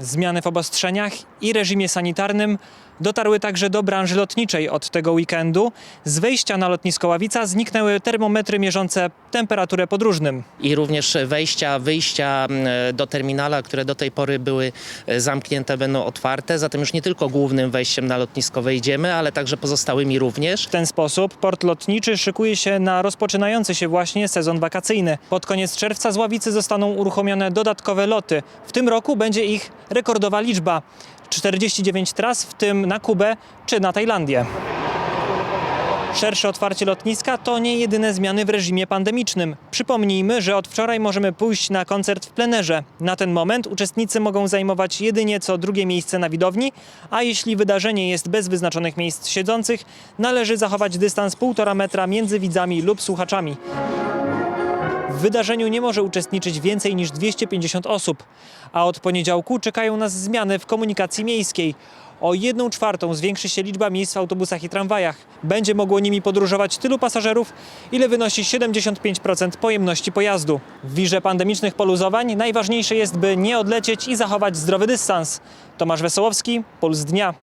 Zmiany w obostrzeniach i reżimie sanitarnym dotarły także do branży lotniczej od tego weekendu. Z wejścia na lotnisko Ławica zniknęły termometry mierzące temperaturę podróżnym. i również wejścia, wyjścia m, do terminala, które do tej pory były e, zamknięte, będą otwarte. Zatem już nie tylko głównym wejściem na lotnisko wejdziemy, ale także pozostałymi również. W ten sposób port lotniczy szykuje się na rozpoczynający się właśnie sezon wakacyjny. Pod koniec czerwca z Ławicy zostaną uruchomione dodatkowe loty. W tym roku będzie ich rekordowa liczba. 49 tras, w tym na Kubę czy na Tajlandię. Szersze otwarcie lotniska to nie jedyne zmiany w reżimie pandemicznym. Przypomnijmy, że od wczoraj możemy pójść na koncert w plenerze. Na ten moment uczestnicy mogą zajmować jedynie co drugie miejsce na widowni, a jeśli wydarzenie jest bez wyznaczonych miejsc siedzących, należy zachować dystans 1,5 metra między widzami lub słuchaczami. W wydarzeniu nie może uczestniczyć więcej niż 250 osób, a od poniedziałku czekają nas zmiany w komunikacji miejskiej. O 1 czwartą zwiększy się liczba miejsc w autobusach i tramwajach. Będzie mogło nimi podróżować tylu pasażerów, ile wynosi 75% pojemności pojazdu. W wirze pandemicznych poluzowań najważniejsze jest, by nie odlecieć i zachować zdrowy dystans. Tomasz Wesołowski, Puls Dnia.